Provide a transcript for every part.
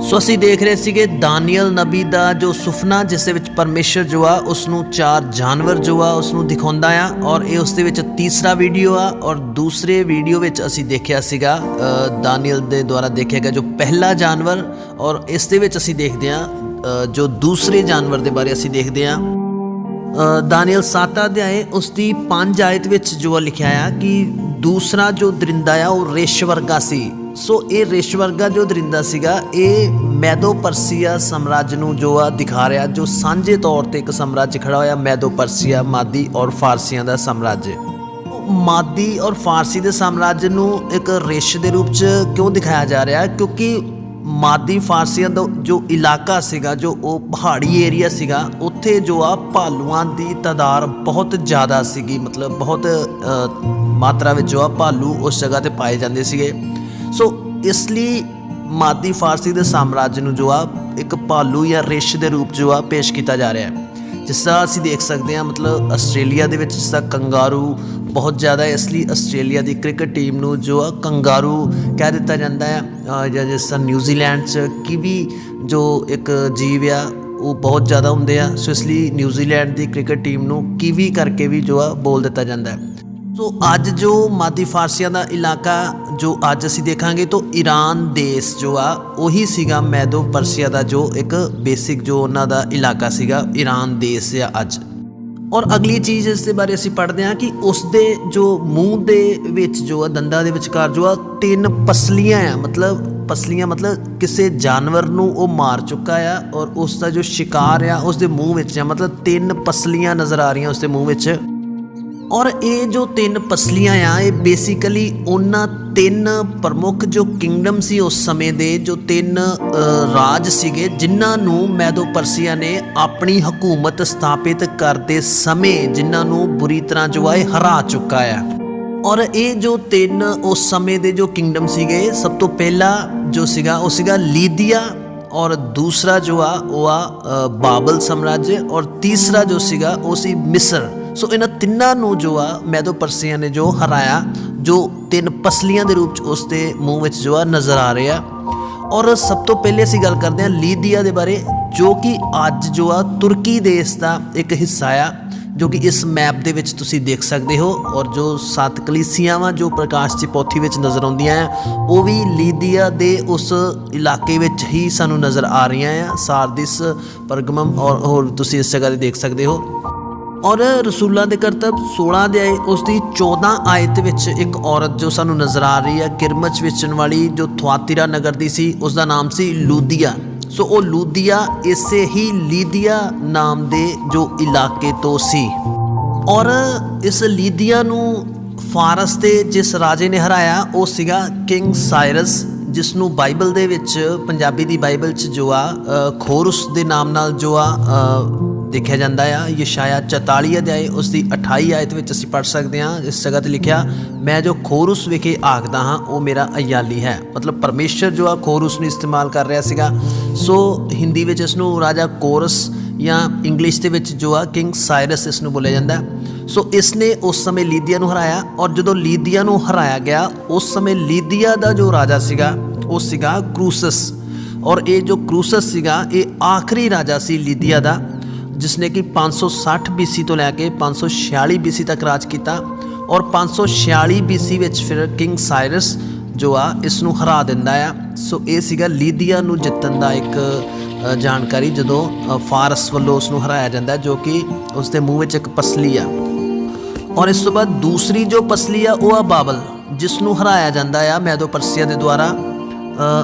ਸੋ ਅਸੀਂ ਦੇਖ ਰਹੇ ਸੀਗੇ ਦਾਨੀਅਲ ਨਬੀ ਦਾ ਜੋ ਸੁਪਨਾ ਜਿਸ ਦੇ ਵਿੱਚ ਪਰਮੇਸ਼ਰ ਜੋ ਆ ਉਸ ਨੂੰ ਚਾਰ ਜਾਨਵਰ ਜੋ ਆ ਉਸ ਨੂੰ ਦਿਖਾਉਂਦਾ ਆ ਔਰ ਇਹ ਉਸ ਦੇ ਵਿੱਚ ਤੀਸਰਾ ਵੀਡੀਓ ਆ ਔਰ ਦੂਸਰੇ ਵੀਡੀਓ ਵਿੱਚ ਅਸੀਂ ਦੇਖਿਆ ਸੀਗਾ ਦਾਨੀਅਲ ਦੇ ਦੁਆਰਾ ਦੇਖਿਆ ਗਿਆ ਜੋ ਪਹਿਲਾ ਜਾਨਵਰ ਔਰ ਇਸ ਦੇ ਵਿੱਚ ਅਸੀਂ ਦੇਖਦੇ ਆ ਜੋ ਦੂਸਰੇ ਜਾਨਵਰ ਦੇ ਬਾਰੇ ਅਸੀਂ ਦੇਖਦੇ ਆ ਅ, ਦਾਨੀਅਲ 7 ਅਧਿਆਏ ਉਸ ਦੀ 5 ਆਇਤ ਵਿੱਚ ਜੋ ਲਿਖਿਆ ਆ ਕਿ ਦੂਸਰਾ ਜੋ ਦਰਿੰਦਾ ਆ ਉਹ ਰਿਸ਼ ਵਰਗਾ ਸੀ। ਸੋ ਇਹ ਰਿਸ਼ਵਰਗਾ ਜੋ ਦਰਿੰਦਾ ਸੀਗਾ, ਇਹ ਮੈਦੋਪਰਸੀਆ ਸਾਮਰਾਜ ਨੂੰ ਜੋ ਆ ਦਿਖਾ ਰਿਹਾ, ਜੋ ਸਾਂਝੇ ਤੌਰ ਤੇ ਇੱਕ ਸਾਮਰਾਜ ਖੜਾ ਹੋਇਆ, ਮੈਦੋਪਰਸੀਆ, ਮਾਦੀ ਔਰ ਫਾਰਸੀਆਂ ਦਾ ਸਾਮਰਾਜ। ਮਾਦੀ ਔਰ ਫਾਰਸੀ ਦੇ ਸਾਮਰਾਜ ਨੂੰ ਇੱਕ ਰਿਸ਼ ਦੇ ਰੂਪ 'ਚ ਕਿਉਂ ਦਿਖਾਇਆ ਜਾ ਰਿਹਾ? ਕਿਉਂਕਿ ਮਾਦੀ ਫਾਰਸੀਆਂ ਦਾ ਜੋ ਇਲਾਕਾ ਸੀਗਾ, ਜੋ ਉਹ ਪਹਾੜੀ ਏਰੀਆ ਸੀਗਾ, ਉੱਥੇ ਜੋ ਆ ਭਾਲੂਆਂ ਦੀ ਤਾਦਾਦ ਬਹੁਤ ਜ਼ਿਆਦਾ ਸੀਗੀ। ਮਤਲਬ ਬਹੁਤ ਮਾਤਰਾ ਵਿੱਚ ਜੋ ਆ ਭਾਲੂ ਉਸ ਜਗ੍ਹਾ ਤੇ ਪਾਏ ਜਾਂਦੇ ਸੀਗੇ। ਸੋ ਇਸ ਲਈ ਮਾਦੀ ਫਾਰਸੀ ਦੇ ਸਾਮਰਾਜ ਨੂੰ ਜੋ ਆ, ਇੱਕ ਭਾਲੂ ਜਾਂ ਰਿਸ਼ ਦੇ ਰੂਪ ਜੋ ਆ, ਪੇਸ਼ ਕੀਤਾ ਜਾ ਰਿਹਾ ਹੈ। ਜਿਸ ਤਰ੍ਹਾਂ ਅਸੀਂ ਦੇਖ ਸਕਦੇ ਹਾਂ, ਮਤਲਬ ਆਸਟ੍ਰੇਲੀਆ ਦੇ ਵਿੱਚ ਜਿਸ ਤਰ੍ਹਾਂ ਕੰਗਾਰੂ ਬਹੁਤ ਜ਼ਿਆਦਾ ਇਸ ਲਈ ਆਸਟ੍ਰੇਲੀਆ ਦੀ ਕ੍ਰਿਕਟ ਟੀਮ ਨੂੰ ਜੋ ਆ, ਕੰਗਾਰੂ ਕਹਿ ਦਿੱਤਾ ਜਾਂਦਾ ਹੈ ਜਾਂ ਜਿਸ ਤਰ੍ਹਾਂ ਨਿਊਜ਼ੀਲੈਂਡ 'ਚ ਕਿਵੀ ਜੋ ਇੱਕ ਜੀਵ ਆ, ਉਹ ਬਹੁਤ ਜ਼ਿਆਦਾ ਹੁੰਦੇ ਆ। ਸੋ ਇਸ ਲਈ ਨਿਊਜ਼ੀਲੈਂਡ ਦੀ ਕ੍ਰਿਕਟ ਟੀਮ ਨੂੰ ਕਿਵੀ ਕਰਕੇ ਵੀ ਜੋ ਆ, ਬੋਲ ਦਿੱਤਾ ਜਾਂਦਾ ਹੈ। ਸੋ ਅੱਜ ਜੋ ਮਾਦੀ ਫਾਰਸੀਆਂ ਦਾ ਇਲਾਕਾ ਜੋ ਅੱਜ ਅਸੀਂ ਦੇਖਾਂਗੇ, ਤਾਂ ਈਰਾਨ ਦੇਸ਼ ਜੋ ਆ, ਉਹੀ ਸੀਗਾ ਮੈਦੋ ਪਰਸੀਆ ਦਾ ਜੋ ਇੱਕ ਬੇਸਿਕ ਜੋ ਉਹਨਾਂ ਦਾ ਇਲਾਕਾ ਸੀਗਾ, ਈਰਾਨ ਦੇਸ਼ ਆ ਅੱਜ। ਔਰ ਅਗਲੀ ਚੀਜ਼ ਇਸ ਦੇ ਬਾਰੇ ਅਸੀਂ ਪੜ੍ਹਦੇ ਹਾਂ ਕਿ ਉਸ ਦੇ ਜੋ ਮੂੰਹ ਦੇ ਵਿੱਚ ਜੋ ਆ, ਦੰਦਾਂ ਦੇ ਵਿਚਕਾਰ ਜੋ ਆ, ਤਿੰਨ ਪਸਲੀਆਂ ਆ। ਮਤਲਬ ਪਸਲੀਆਂ ਮਤਲਬ ਕਿਸੇ ਜਾਨਵਰ ਨੂੰ ਉਹ ਮਾਰ ਚੁੱਕਾ ਆ ਔਰ ਉਸ ਦਾ ਜੋ ਸ਼ਿਕਾਰ ਆ, ਉਸ ਦੇ ਮੂੰਹ ਵਿੱਚ ਆ। ਮਤਲਬ ਤਿੰਨ ਪਸਲੀਆਂ ਨਜ਼ਰ ਆ ਰਹੀਆਂ ਉਸ ਦੇ ਮੂੰਹ ਵਿੱਚ। ਔਰ ਇਹ ਜੋ ਤਿੰਨ ਪਸਲੀਆਂ ਆ, ਇਹ ਬੇਸਿਕਲੀ ਉਹਨਾਂ ਤਿੰਨ ਪ੍ਰਮੁੱਖ ਜੋ ਕਿੰਗਡਮ ਸੀ ਉਸ ਸਮੇਂ ਦੇ, ਜੋ ਤਿੰਨ ਰਾਜ ਸੀਗੇ, ਜਿਨ੍ਹਾਂ ਨੂੰ ਮੈਦੋ ਪਰਸੀਆ ਨੇ ਆਪਣੀ ਹਕੂਮਤ ਸਥਾਪਿਤ ਕਰਦੇ ਸਮੇਂ ਜਿਨ੍ਹਾਂ ਨੂੰ ਬੁਰੀ ਤਰ੍ਹਾਂ ਜੋ ਆ, ਇਹ ਹਰਾ ਚੁੱਕਾ ਆ। ਔਰ ਇਹ ਜੋ ਤਿੰਨ ਉਸ ਸਮੇਂ ਦੇ ਜੋ ਕਿੰਗਡਮ ਸੀਗੇ, ਸਭ ਤੋਂ ਪਹਿਲਾ ਜੋ ਸੀਗਾ, ਉਹ ਸੀਗਾ ਲੀਦੀਆ ਔਰ ਦੂਸਰਾ ਜੋ ਆ, ਉਹ ਆ ਬਾਬਲ ਸਾਮਰਾਜ, ਔਰ ਤੀਸਰਾ ਜੋ ਸੀਗਾ, ਉਹ ਸੀ ਮਿਸਰ। ਸੋ ਇਹਨਾਂ ਤਿੰਨਾਂ ਨੂੰ ਜੋ ਆ ਮੈਦੋ ਪਰਸੀਆਂ ਨੇ ਜੋ ਹਰਾਇਆ, ਜੋ ਤਿੰਨ ਪਸਲੀਆਂ ਦੇ ਰੂਪ ਚ ਉਸ ਦੇ ਮੂੰਹ ਵਿੱਚ ਜੋ ਆ ਨਜ਼ਰ ਆ ਰਿਹਾ ਔਰ ਸਭ ਤੋਂ ਪਹਿਲੇ ਅਸੀਂ ਗੱਲ ਕਰਦੇ ਹਾਂ ਲੀਦੀਆ ਦੇ ਬਾਰੇ, ਜੋ ਕਿ ਅੱਜ ਜੋ ਆ ਤੁਰਕੀ ਦੇਸ਼ ਦਾ ਇੱਕ ਹਿੱਸਾ ਆ, ਜੋ ਕਿ ਇਸ ਮੈਪ ਦੇ ਵਿੱਚ ਤੁਸੀਂ ਦੇਖ ਸਕਦੇ ਹੋ। ਔਰ ਜੋ ਸੱਤ ਕਲੀਸਿਆਵਾਂ ਜੋ ਪ੍ਰਕਾਸ਼ ਦੀ ਪੋਥੀ ਵਿੱਚ ਨਜ਼ਰ ਆਉਂਦੀਆਂ ਆ, ਉਹ ਵੀ ਲੀਦੀਆ ਦੇ ਉਸ ਇਲਾਕੇ ਵਿੱਚ ਹੀ ਸਾਨੂੰ ਨਜ਼ਰ ਆ ਰਹੀਆਂ ਆ, ਸਾਰਦਿਸ ਪਰਗਮਮ, ਔਰ ਹੋਰ ਤੁਸੀਂ ਇਸ ਜਗ੍ਹਾ ਤੇ ਦੇਖ ਸਕਦੇ ਹੋ। ਔਰ ਰਸੂਲਾਂ ਦੇ ਕਰਤਬ 16 ਅਧਿਆਏ ਉਸ ਦੀ 14 ਆਇਤ ਵਿੱਚ ਇੱਕ ਔਰਤ ਜੋ ਸਾਨੂੰ ਨਜ਼ਰ ਆ ਰਹੀ ਹੈ, ਕਿਰਮਚ ਵੇਚਣ ਵਾਲੀ ਜੋ ਥੁਆਤੀਰਾ ਨਗਰ ਦੀ ਸੀ, ਉਸ ਦਾ ਨਾਮ ਸੀ ਲੂਦੀਆ। ਸੋ ਉਹ ਲੂਦੀਆ ਇਸੇ ਹੀ ਲੀਦੀਆ ਨਾਮ ਦੇ ਜੋ ਇਲਾਕੇ ਤੋਂ ਸੀ। ਔਰ ਇਸ ਲੀਦੀਆ ਨੂੰ ਫਾਰਸ ਦੇ ਜਿਸ ਰਾਜੇ ਨੇ ਹਰਾਇਆ, ਉਹ ਸੀਗਾ ਕਿੰਗ ਸਾਇਰਸ ਜਿਸ ਨੂੰ ਬਾਈਬਲ ਦੇ ਵਿੱਚ, ਪੰਜਾਬੀ ਦੀ ਬਾਈਬਲ 'ਚ ਜੋ ਆ ਖੋਰਸ ਦੇ ਨਾਮ ਨਾਲ ਜੋ ਆ ਦੇਖਿਆ ਜਾਂਦਾ ਆ, ਯਸ਼ਾਇਆ 44 ਅਧਿਆਏ ਉਸ ਦੀ 28 ਆਇਤ ਵਿੱਚ ਅਸੀਂ ਪੜ੍ਹ ਸਕਦੇ ਹਾਂ, ਇਸ ਜਗ੍ਹਾ ਤੇ ਲਿਖਿਆ, ਮੈਂ ਜੋ ਖੋਰਸ ਵਿਖੇ ਆਖਦਾ ਹਾਂ, ਉਹ ਮੇਰਾ ਅਯਾਲੀ ਹੈ। ਮਤਲਬ ਪਰਮੇਸ਼ਰ ਜੋ ਆ, ਖੋਰਸ ਨੂੰ ਇਸਤੇਮਾਲ ਕਰ ਰਿਹਾ ਸੀਗਾ। ਸੋ ਹਿੰਦੀ ਵਿੱਚ ਇਸ ਨੂੰ ਰਾਜਾ ਕੋਰਸ ਜਾਂ ਇੰਗਲਿਸ਼ ਦੇ ਵਿੱਚ ਜੋ ਆ, ਕਿੰਗ ਸਾਇਰਸ ਇਸ ਨੂੰ ਬੋਲਿਆ ਜਾਂਦਾ ਸੋ ਇਸ ਨੇ ਉਸ ਸਮੇਂ ਲੀਦੀਆ ਨੂੰ ਹਰਾਇਆ ਔਰ ਜਦੋਂ ਲੀਦੀਆ ਨੂੰ ਹਰਾਇਆ ਗਿਆ, ਉਸ ਸਮੇਂ ਲੀਦੀਆ ਦਾ ਜੋ ਰਾਜਾ ਸੀਗਾ, ਉਹ ਸੀਗਾ ਕਰੂਸਸ। ਔਰ ਇਹ ਜੋ ਕਰੂਸਸ ਸੀਗਾ, ਇਹ ਆਖਰੀ ਰਾਜਾ ਸੀ ਲੀਦੀਆ ਦਾ। ਜਿਸ ਨੇ ਕਿ 560 BC ਤੋਂ ਲੈ ਕੇ 546 BC ਤੱਕ ਰਾਜ ਕੀਤਾ ਔਰ 546 BC ਵਿੱਚ ਫਿਰ ਕਿੰਗ ਸਾਇਰਸ ਜੋ ਆ ਇਸ ਨੂੰ ਹਰਾ ਦਿੰਦਾ ਆ। ਸੋ ਇਹ ਸੀਗਾ ਲੀਦੀਆ ਨੂੰ ਜਿੱਤਣ ਦਾ ਇੱਕ ਜਾਣਕਾਰੀ ਜਦੋਂ ਫਾਰਸ ਵੱਲੋਂ ਉਸ ਨੂੰ ਹਰਾਇਆ ਜਾਂਦਾ ਜੋ ਕਿ ਉਸ ਦੇ ਮੂੰਹ ਵਿੱਚ ਇੱਕ ਪਸਲੀ ਆ। ਔਰ ਇਸ ਤੋਂ ਬਾਅਦ ਦੂਸਰੀ ਜੋ ਪਸਲੀ ਆ ਉਹ ਆ ਬਾਬਲ ਜਿਸ ਨੂੰ ਹਰਾਇਆ ਜਾਂਦਾ ਆ ਮੈਦੋ ਪਰਸੀਆ ਦੇ ਦੁਆਰਾ ਅ,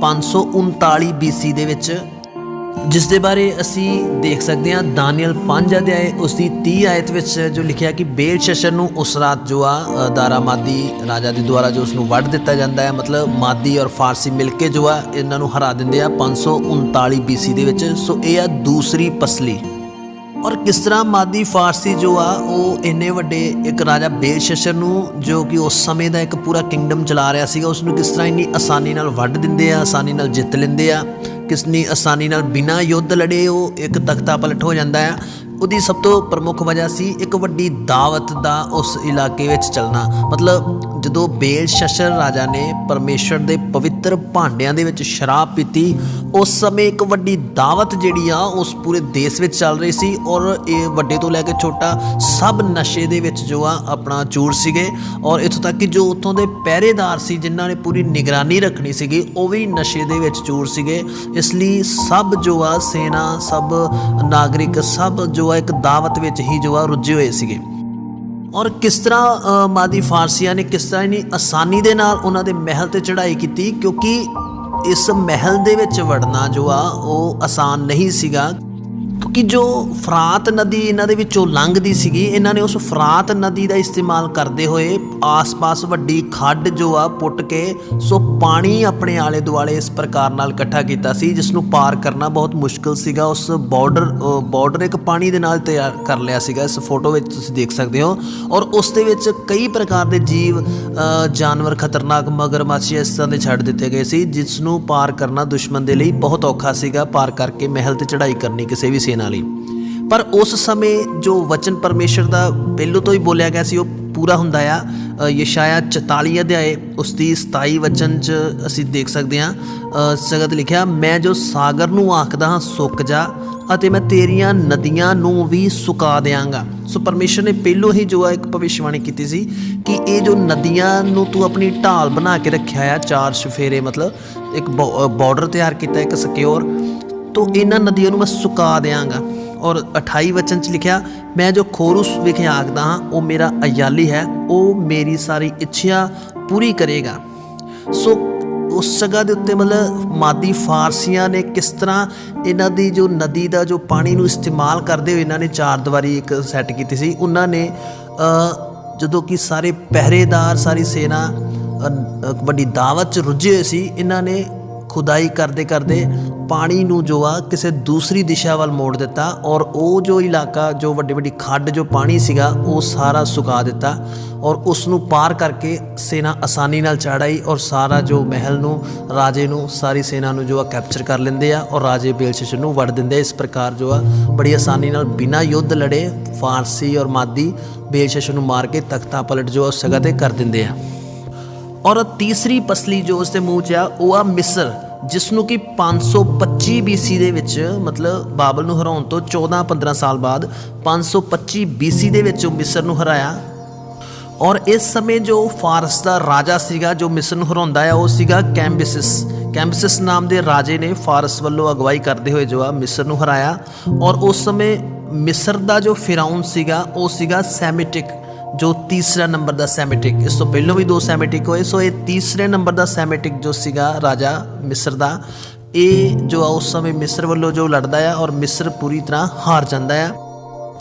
539 BC ਦੇ ਵਿੱਚ। ਜਿਸ ਦੇ ਬਾਰੇ ਅਸੀਂ ਦੇਖ ਸਕਦੇ ਹਾਂ, ਦਾਨੀਅਲ 5 ਅਧਿਆਏ ਉਸ ਦੀ 30 ਆਇਤ ਵਿੱਚ ਜੋ ਲਿਖਿਆ ਕਿ ਬੇਲ ਸ਼ਸ਼ਰ ਨੂੰ ਉਸ ਰਾਤ ਜੋ ਆ ਦਾਰਾ ਮਾਦੀ ਰਾਜਾ ਦੇ ਦੁਆਰਾ ਜੋ ਉਸ ਨੂੰ ਵੱਢ ਦਿੱਤਾ ਜਾਂਦਾ ਹੈ, ਮਤਲਬ ਮਾਦੀ ਔਰ ਫਾਰਸੀ ਮਿਲ ਕੇ ਜੋ ਆ, ਇਹਨਾਂ ਨੂੰ ਹਰਾ ਦਿੰਦੇ ਆ 539 BC ਦੇ ਵਿੱਚ। ਸੋ ਇਹ ਆ ਦੂਸਰੀ ਪਸਲੀ। ਔਰ ਕਿਸ ਤਰ੍ਹਾਂ ਮਾਦੀ ਫਾਰਸੀ ਜੋ ਆ, ਉਹ ਇੰਨੇ ਵੱਡੇ ਇੱਕ ਰਾਜਾ ਬੇਲਸ਼ਸ਼ਰ ਨੂੰ ਜੋ ਕਿ ਉਸ ਸਮੇਂ ਦਾ ਇੱਕ ਪੂਰਾ ਕਿੰਗਡਮ ਚਲਾ ਰਿਹਾ ਸੀਗਾ ਉਸ ਨੂੰ ਕਿਸ ਤਰ੍ਹਾਂ ਇੰਨੀ ਆਸਾਨੀ ਨਾਲ ਵੱਢ ਦਿੰਦੇ ਆ, ਆਸਾਨੀ ਨਾਲ ਜਿੱਤ ਲੈਂਦੇ ਆ ਕਿਸਨੀ ਆਸਾਨੀ ਨਾਲ ਬਿਨਾਂ ਯੁੱਧ ਲੜੇ ਉਹ ਇੱਕ ਤਖਤਾ ਪਲਟ ਹੋ ਜਾਂਦਾ ਹੈ। ਉਹਦੀ ਸਭ ਤੋਂ ਪ੍ਰਮੁੱਖ ਵਜ੍ਹਾ ਸੀ ਇੱਕ ਵੱਡੀ ਦਾਵਤ ਦਾ ਉਸ ਇਲਾਕੇ ਵਿੱਚ ਚੱਲਣਾ। ਮਤਲਬ ਜਦੋਂ ਬੇਲ ਸ਼ਸ਼ਰ ਰਾਜਾ ਨੇ ਪਰਮੇਸ਼ਰ ਦੇ ਪਵਿੱਤਰ ਭਾਂਡਿਆਂ ਦੇ ਵਿੱਚ ਸ਼ਰਾਬ ਪੀਤੀ, ਉਸ ਸਮੇਂ ਇੱਕ ਵੱਡੀ ਦਾਵਤ ਜਿਹੜੀ ਆ, ਉਸ ਪੂਰੇ ਦੇਸ਼ ਵਿੱਚ ਚੱਲ ਰਹੀ ਸੀ ਔਰ ਇਹ ਵੱਡੇ ਤੋਂ ਲੈ ਕੇ ਛੋਟਾ ਸਭ ਨਸ਼ੇ ਦੇ ਵਿੱਚ ਜੋ ਆ, ਆਪਣਾ ਚੂਰ ਸੀਗੇ ਔਰ ਇੱਥੋਂ ਤੱਕ ਕਿ ਜੋ ਉੱਥੋਂ ਦੇ ਪਹਿਰੇਦਾਰ ਸੀ, ਜਿਨ੍ਹਾਂ ਨੇ ਪੂਰੀ ਨਿਗਰਾਨੀ ਰੱਖਣੀ ਸੀਗੀ, ਉਹ ਵੀ ਨਸ਼ੇ ਦੇ ਵਿੱਚ ਚੂਰ ਸੀਗੇ। ਇਸ ਲਈ ਸਭ ਜੋ ਆ, ਸੈਨਾ, ਸਭ ਨਾਗਰਿਕ, ਸਭ ਜੋ ਆ ਇੱਕ ਦਾਵਤ ਵਿੱਚ ਹੀ ਜੋ ਆ, ਰੁੱਝੇ ਹੋਏ ਸੀਗੇ। ਔਰ ਕਿਸ ਤਰ੍ਹਾਂ ਮਾਦੀ ਫਾਰਸੀਆਂ ਨੇ ਕਿਸ ਤਰ੍ਹਾਂ ਇਨੀ ਆਸਾਨੀ ਦੇ ਨਾਲ ਉਹਨਾਂ ਦੇ ਮਹਿਲ ਤੇ ਚੜ੍ਹਾਈ ਕੀਤੀ? ਕਿਉਂਕਿ ਇਸ ਮਹਿਲ ਦੇ ਵਿੱਚ ਵੜਨਾ ਜੋ ਆ, ਉਹ ਆਸਾਨ ਨਹੀਂ ਸੀਗਾ। ਕਿ ਜੋ ਫਰਾਤ ਨਦੀ ਇਹਨਾਂ ਦੇ ਵਿੱਚੋਂ ਲੰਘਦੀ ਸੀਗੀ, ਇਹਨਾਂ ਨੇ ਉਸ ਫਰਾਤ ਨਦੀ ਦਾ ਇਸਤੇਮਾਲ ਕਰਦੇ ਹੋਏ ਆਸ-ਪਾਸ ਵੱਡੀ ਖੱਡ ਜੋ ਆ ਪੁੱਟ ਕੇ ਸੋ ਪਾਣੀ ਆਪਣੇ ਆਲੇ ਦੁਆਲੇ ਇਸ ਪ੍ਰਕਾਰ ਨਾਲ ਇਕੱਠਾ ਕੀਤਾ ਸੀ, ਜਿਸ ਨੂੰ ਪਾਰ ਕਰਨਾ ਬਹੁਤ ਮੁਸ਼ਕਲ ਸੀਗਾ। ਉਸ ਬਾਰਡਰ ਬਾਰਡਰ ਇੱਕ ਪਾਣੀ ਦੇ ਨਾਲ ਤਿਆਰ ਕਰ ਲਿਆ ਸੀਗਾ। ਇਸ ਫੋਟੋ ਵਿੱਚ ਤੁਸੀਂ ਦੇਖ ਸਕਦੇ ਹੋ। ਔਰ ਉਸ ਦੇ ਵਿੱਚ ਕਈ ਪ੍ਰਕਾਰ ਦੇ ਜੀਵ ਜਾਨਵਰ, ਖਤਰਨਾਕ ਮਗਰਮੱਛ ਇਸ ਤਰ੍ਹਾਂ ਦੇ ਛੱਡ ਦਿੱਤੇ ਗਏ ਸੀ, ਜਿਸ ਨੂੰ ਪਾਰ ਕਰਨਾ ਦੁਸ਼ਮਣ ਦੇ ਲਈ ਬਹੁਤ ਔਖਾ ਸੀਗਾ। ਪਾਰ ਕਰਕੇ ਮਹਿਲ ਤੇ ਚੜ੍ਹਾਈ ਕਰਨੀ ਕਿਸੇ ਵੀ ਸੈਨਾ ਲਈ ਪਰ ਉਸ ਸਮੇਂ ਜੋ ਵਚਨ ਪਰਮੇਸ਼ਰ ਦਾ ਪਹਿਲੋਂ ਤੋਂ ਹੀ ਬੋਲਿਆ ਗਿਆ ਸੀ, ਉਹ ਪੂਰਾ ਹੁੰਦਾ ਆ ਯਸ਼ਾਇਆ 44 ਅਧਿਆਏ, ਉਸ ਦੀ 27 ਵਚਨ ਚ ਅਸੀਂ ਦੇਖ ਸਕਦੇ ਹਾਂ ਸਗਤ ਲਿਖਿਆ, ਮੈਂ ਜੋ ਸਾਗਰ ਨੂੰ ਆਖਦਾ ਹਾਂ, ਸੁੱਕ ਜਾ, ਅਤੇ ਮੈਂ ਤੇਰੀਆਂ ਨਦੀਆਂ ਨੂੰ ਵੀ ਸੁਕਾ ਦਿਆਂਗਾ। ਸੋ ਪਰਮੇਸ਼ਰ ਨੇ ਪਹਿਲੋਂ ਹੀ ਜੋ ਆ, ਇੱਕ ਭਵਿਸ਼ਵਾਣੀ ਕੀਤੀ ਸੀ ਕਿ ਇਹ ਜੋ ਨਦੀਆਂ ਨੂੰ ਤੂੰ ਆਪਣੀ ਢਾਲ ਬਣਾ ਕੇ ਰੱਖਿਆ ਆ, ਚਾਰ ਸ਼ਫੇਰੇ ਮਤਲਬ ਇੱਕ ਬਾਰਡਰ ਤਿਆਰ ਕੀਤਾ, ਇੱਕ ਸਿਕਿਉਰ ਤੋ ਇਹਨਾਂ ਨਦੀਆਂ ਨੂੰ ਮੈਂ ਸੁਕਾ ਦਿਆਂਗਾ। ਔਰ 28 ਵਚਨ ਚ ਲਿਖਿਆ, ਮੈਂ ਜੋ ਖੋਰੂਸ ਵਿਖੇ ਆਖਦਾ ਹਾਂ, ਉਹ ਮੇਰਾ ਅਯਾਲੀ ਹੈ, ਉਹ ਮੇਰੀ ਸਾਰੀ ਇੱਛਾ ਪੂਰੀ ਕਰੇਗਾ। ਸੋ ਉਸ ਜਗ੍ਹਾ ਦੇ ਉੱਤੇ ਮਤਲਬ ਮਾਦੀ ਫਾਰਸੀਆਂ ਨੇ ਕਿਸ ਤਰ੍ਹਾਂ ਇਹਨਾਂ ਦੀ ਜੋ ਨਦੀ ਦਾ ਜੋ ਪਾਣੀ ਨੂੰ ਇਸਤੇਮਾਲ ਕਰਦੇ ਹੋਏ ਇਹਨਾਂ ਨੇ ਚਾਰ ਦੀਵਾਰੀ ਇੱਕ ਸੈੱਟ ਕੀਤੀ ਸੀ, ਉਹਨਾਂ ਨੇ ਜਦੋਂ ਕਿ ਸਾਰੇ ਪਹਿਰੇਦਾਰ, ਸਾਰੀ ਸੈਨਾ ਵੱਡੀ ਦਾਵਤ ਚ ਰੁੱਝੇ ਹੋਏ ਸੀ, ਇਹਨਾਂ ਨੇ ਖੁਦਾਈ ਕਰਦੇ ਕਰਦੇ ਪਾਣੀ ਨੂੰ ਜੋ ਆ ਕਿਸੇ ਦੂਸਰੀ ਦਿਸ਼ਾ ਵੱਲ ਮੋੜ ਦਿੱਤਾ ਔਰ ਉਹ ਜੋ ਇਲਾਕਾ, ਜੋ ਵੱਡੀ ਵੱਡੀ ਖੱਡ, ਜੋ ਪਾਣੀ ਸੀਗਾ, ਉਹ ਸਾਰਾ ਸੁਕਾ ਦਿੱਤਾ ਔਰ ਉਸ ਨੂੰ ਪਾਰ ਕਰਕੇ ਸੈਨਾ ਆਸਾਨੀ ਨਾਲ ਚੜਾਈ ਔਰ ਸਾਰਾ ਜੋ ਮਹਿਲ ਨੂੰ, ਰਾਜੇ ਨੂੰ, ਸਾਰੀ ਸੈਨਾ ਨੂੰ ਜੋ ਆ ਕੈਪਚਰ ਕਰ ਲੈਂਦੇ ਆ ਔਰ ਰਾਜੇ ਬੇਲਸ਼ਸ਼ਰ ਨੂੰ ਵੜ ਦਿੰਦੇ ਇਸ ਪ੍ਰਕਾਰ ਜੋ ਆ ਬੜੀ ਆਸਾਨੀ ਨਾਲ ਬਿਨਾਂ ਯੁੱਧ ਲੜੇ ਫਾਰਸੀ ਔਰ ਮਾਦੀ ਬੇਲਸ਼ਸ਼ਰ ਨੂੰ ਮਾਰ ਕੇ ਤਖਤਾ ਪਲਟ ਜੋ ਆ ਉਸ ਤੇ ਕਰ ਦਿੰਦੇ ਆ। ਔਰ ਤੀਸਰੀ ਪਸਲੀ ਜੋ ਉਸ ਦੇ ਮੂੰਹ 'ਚ ਆ, ਉਹ ਆ ਮਿਸਰ ਜਿਸ ਨੂੰ ਕਿ 525 BC ਦੇ ਵਿੱਚ, ਮਤਲਬ ਬਾਬਲ ਨੂੰ ਹਰਾਉਣ ਤੋਂ 14-15 ਸਾਲ ਬਾਅਦ 525 BC ਦੇ ਵਿੱਚ ਉਹ ਮਿਸਰ ਨੂੰ ਹਰਾਇਆ। ਔਰ ਇਸ ਸਮੇਂ ਜੋ ਫਾਰਸ ਦਾ ਰਾਜਾ ਸੀਗਾ, ਜੋ ਮਿਸਰ ਨੂੰ ਹਰਾਉਂਦਾ ਆ, ਉਹ ਸੀਗਾ ਕੈਂਬਿਸਿਸ। ਕੈਂਬਿਸਿਸ ਨਾਮ ਦੇ ਰਾਜੇ ਨੇ ਫਾਰਸ ਵੱਲੋਂ ਅਗਵਾਈ ਕਰਦੇ ਹੋਏ ਜੋ ਆ, ਮਿਸਰ ਨੂੰ ਹਰਾਇਆ। ਔਰ ਉਸ ਸਮੇਂ ਮਿਸਰ ਦਾ ਜੋ ਫਿਰਾਉਨ ਸੀਗਾ, ਉਹ ਸੀਗਾ ਸੈਮਿਟਿਕ। ਜੋ ਤੀਸਰਾ ਨੰਬਰ ਦਾ ਸੈਮੈਟਿਕ, ਇਸ ਤੋਂ ਪਹਿਲਾਂ ਵੀ ਦੋ ਸੈਮੈਟਿਕ ਹੋਏ, ਸੋ ਇਹ ਤੀਸਰੇ ਨੰਬਰ ਦਾ ਸੈਮੈਟਿਕ ਜੋ ਸੀਗਾ ਰਾਜਾ ਮਿਸਰ ਦਾ, ਇਹ ਜੋ ਆ ਉਸ ਸਮੇਂ ਮਿਸਰ ਵੱਲੋਂ ਜੋ ਲੜਦਾ ਆ ਔਰ ਮਿਸਰ ਪੂਰੀ ਤਰ੍ਹਾਂ ਹਾਰ ਜਾਂਦਾ ਆ।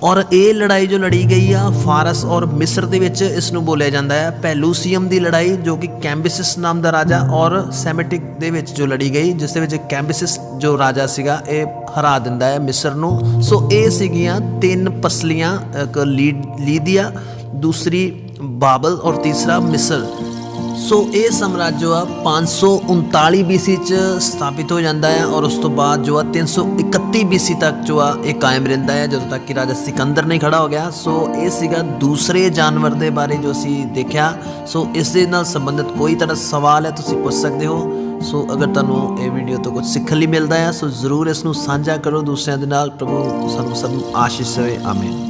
ਔਰ ਇਹ ਲੜਾਈ ਜੋ ਲੜੀ ਗਈ ਆ, ਫਾਰਸ ਔਰ ਮਿਸਰ ਦੇ ਵਿੱਚ ਇਸ ਨੂੰ ਬੋਲਿਆ ਜਾਂਦਾ ਹੈ ਪੈਲੂਸੀਅਮ ਦੀ ਲੜਾਈ ਜੋ ਕਿ ਕੈਂਬਿਸਿਸ ਨਾਮ ਦਾ ਰਾਜਾ ਔਰ ਸੈਮੈਟਿਕ ਦੇ ਵਿੱਚ ਜੋ ਲੜੀ ਗਈ, ਜਿਸ ਦੇ ਵਿੱਚ ਕੈਂਬਿਸਿਸ ਜੋ ਰਾਜਾ ਸੀਗਾ, ਇਹ ਹਰਾ ਦਿੰਦਾ ਹੈ ਮਿਸਰ ਨੂੰ। ਸੋ ਇਹ ਸੀਗੀਆਂ ਤਿੰਨ ਪਸਲੀਆਂ, ਇੱਕ ਲੀ- ਲੀਦੀਆ ਦੂਸਰੀ ਬਾਬਲ ਔਰ ਤੀਸਰਾ ਮਿਸਰ। ਸੋ ਇਹ ਸਾਮਰਾਜ ਜੋ ਆ 539 BC ਚ ਸਥਾਪਿਤ ਹੋ ਜਾਂਦਾ ਹੈ ਔਰ ਉਸ ਤੋਂ ਬਾਅਦ ਜੋ ਆ 331 BC ਤੱਕ ਜੋ ਆ, ਇਹ ਕਾਇਮ ਰਹਿੰਦਾ ਹੈ, ਜਦੋਂ ਤੱਕ ਕਿ ਰਾਜਾ ਸਿਕੰਦਰ ਨਹੀਂ ਖੜਾ ਹੋ ਗਿਆ। ਸੋ ਇਹ ਸੀਗਾ ਦੂਸਰੇ ਜਾਨਵਰ ਦੇ ਬਾਰੇ ਜੋ ਅਸੀਂ ਦੇਖਿਆ। ਸੋ ਇਸ ਦੇ ਨਾਲ ਸੰਬੰਧਿਤ ਕੋਈ ਤਰ੍ਹਾਂ ਸਵਾਲ ਹੈ, ਤੁਸੀਂ ਪੁੱਛ ਸਕਦੇ ਹੋ। ਸੋ ਅਗਰ ਤੁਹਾਨੂੰ ਇਹ ਵੀਡੀਓ ਤੋਂ ਕੁਝ ਸਿੱਖਣ ਲਈ ਮਿਲਦਾ ਹੈ, ਸੋ ਜ਼ਰੂਰ ਇਸ ਨੂੰ ਸਾਂਝਾ ਕਰੋ। ਦੂਸਰਿਆਂ ਦੇ ਨਾਲ ਪ੍ਰਭੂ ਸਾਨੂੰ ਸਭ ਨੂੰ ਆਸ਼ੀਸ਼ ਦੇਵੇ ਆਮੀਨ।